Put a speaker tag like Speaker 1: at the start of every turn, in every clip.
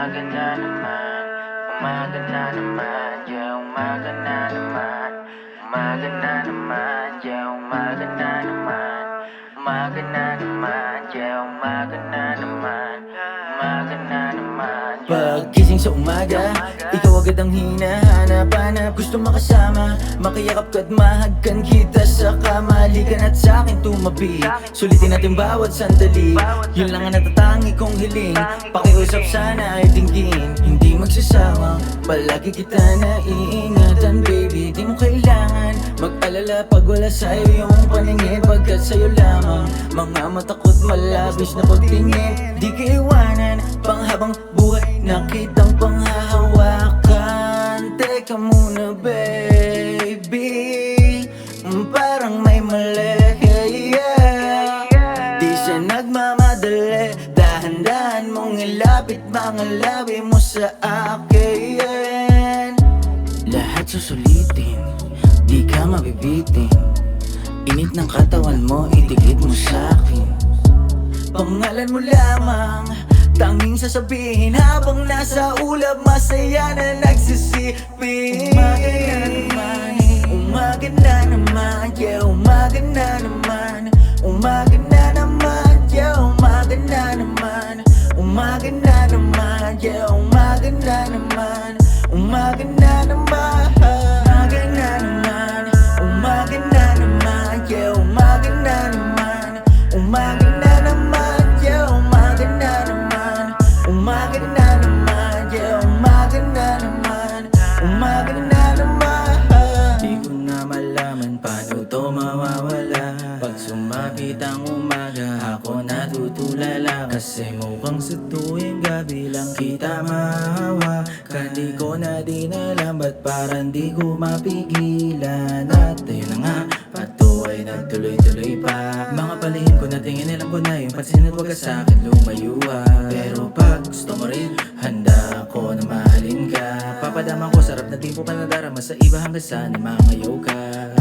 Speaker 1: Umaga na naman, umaga na naman, yeah, umaga na naman. Umaga na naman, yeah, umaga na naman. Umaga na naman, yeah, umaga na naman. Umaga na naman, yeah.
Speaker 2: Pagkising sa umaga, ikaw agad ang hinahanap-hanap Gusto makasama, makiyakap ka't mahagkan kita sa kama. Halikan at sa'kin tumabi, sulitin natin bawat sandali. Yun lang ang natatangi kong hiling, pakiusap sana ay dinggin Hindi magsasawang, palagi kita naiingatan baby. Di mo kailangan mag-alala pag wala sa'yo yung paningin. Pagkat sa'yo lamang, mga matakot malabis na pagtingin. Di ka iwanan, panghabang buhay Nakitang panghahawakan nagmamadali Dahan-dahan mong ilapit Mga labi mo sa akin. Lahat susulitin Di ka mabibitin. Init ng katawan mo Idikit mo sa akin. Pangalan mo lamang Tanging sasabihin habang nasa ulap Masaya na nagsisipin. Umaga na naman. Umaga na naman Yeah, umaga na naman. Umaga na naman. Umaga na mawawala Pag sumapit ang umaga Ako natutulala. Kasi mukhang sa tuwing gabi lang kita mahawa Kandi ko na din alam Ba't parang di ko mapigilan? At ayun na nga Pato ay nagtuloy-tuloy pa. Mga palihim ko na tingin alam ko na yung pansin at wag sa akin lumayuwa Pero pag gusto mo rin Handa ako na mahalin ka. Papadaman ko sarap na di po panadarama Sa iba hanggang saan ay mangayaw ka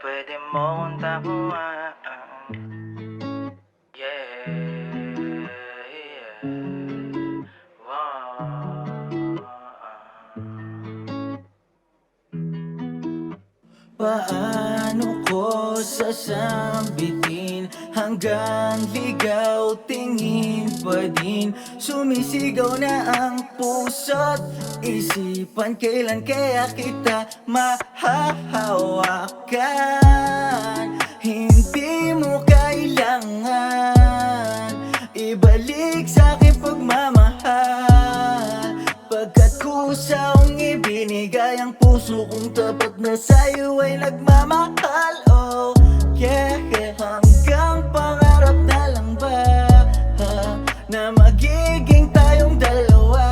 Speaker 2: pwede mo Paano ko sasambitin Hanggang ligaw tingin pa din? Sumisigaw na ang puso't isipan Kailan kaya kita mahahawakan? Hindi puso kong tapat na sa'yo ay nagmamahal. Oh yeah, yeah. Hanggang pangarap na lang ba ha, Na magiging tayong dalawa?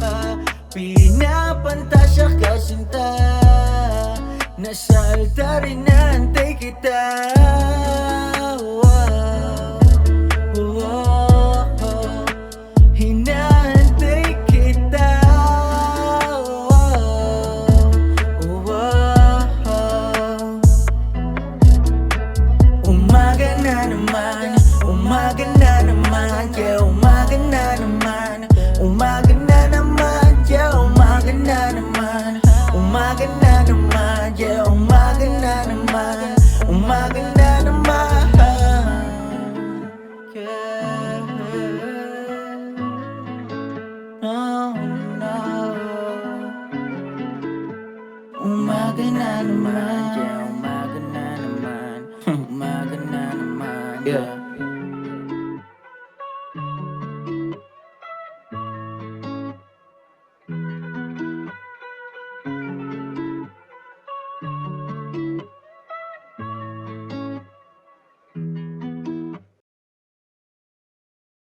Speaker 2: Ha, Pinapantasya kasinta Nasa altarin na antay kita no, no Umaga na naman, yeah, umaga na naman. Umaga na naman, yeah.